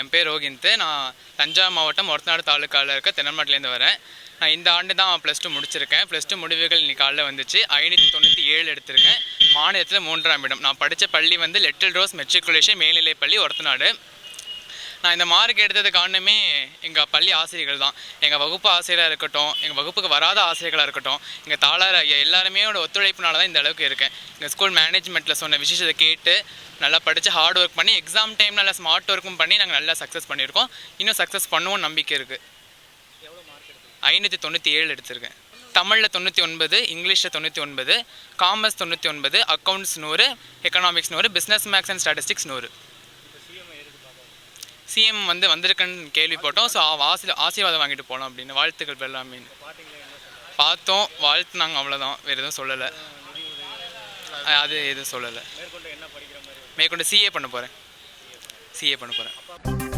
என் பேர் ரோகிந்து நான் தஞ்சாவூர் மாவட்டம் ஒரத்தநாடு தாலுக்காவில் இருக்க தென்னமட்டிலேருந்து வரேன். நான் இந்த ஆண்டு தான் ப்ளஸ் டூ முடிச்சிருக்கேன். ப்ளஸ் டூ முடிவுகள் இன்னைக்கு காலைல வந்துச்சு. ஐநூற்றி தொண்ணூற்றி ஏழு எடுத்திருக்கேன். மாநிலத்தில் மூன்றாம் இடம். நான் படித்த பள்ளி வந்து லிட்டில் ரோஸ் மெட்ரிகுலேஷன் மேல்நிலைப் பள்ளி ஒரத்தநாடு. நான் இந்த மார்க் எடுத்தது காரணமே எங்கள் பள்ளி ஆசிரியர்கள் தான். எங்கள் வகுப்பு ஆசிரியராக இருக்கட்டும் எங்கள் வகுப்புக்கு வராத ஆசிரியர்களாக இருக்கட்டும் எங்கள் தாளார் ஐயா எல்லாருமே ஒத்துழைப்புனால தான் இந்த அளவுக்கு இருக்கேன் எங்கள் ஸ்கூல் மேனேஜ்மெண்ட்டில் சொன்ன விஷயத்தை கேட்டு நல்லா படித்து ஹார்ட் ஒர்க் பண்ணி எக்ஸாம் டைம் நல்லா ஸ்மார்ட் ஒர்க்கும் பண்ணி நாங்கள் நல்லா சக்ஸஸ் பண்ணியிருக்கோம். இன்னும் சக்ஸஸ் பண்ணுவோம் நம்பிக்கை இருக்குது ஐநூற்றி தொண்ணூற்றி ஏழு எடுத்திருக்கேன். தமிழில் தொண்ணூற்றி ஒன்பது இங்கிலீஷில் தொண்ணூற்றி ஒன்பது காமர்ஸ் தொண்ணூற்றி ஒன்பது அக்கௌண்ட்ஸ் நூறு எக்கனாமிக்ஸ் நூறு பிஸ்னஸ் மேக்ஸ் அண்ட் ஸ்டாட்டிஸ்டிக்ஸ் நூறு. சிஎம் வந்து வந்திருக்குன்னு கேள்விப்பட்டோம். ஸோ ஆசி ஆசீர்வாதம் வாங்கிட்டு போகலாம் அப்படின்னு. வாழ்த்துக்கள் எல்லாமே பார்த்தோம் வாழ்த்துனாங்க அவ்வளோதான் வேறு எதுவும் சொல்லலை. அது எதுவும் சொல்லலை. மேற்கொண்டு சிஏ பண்ண போகிறேன் சிஏ பண்ண போகிறேன்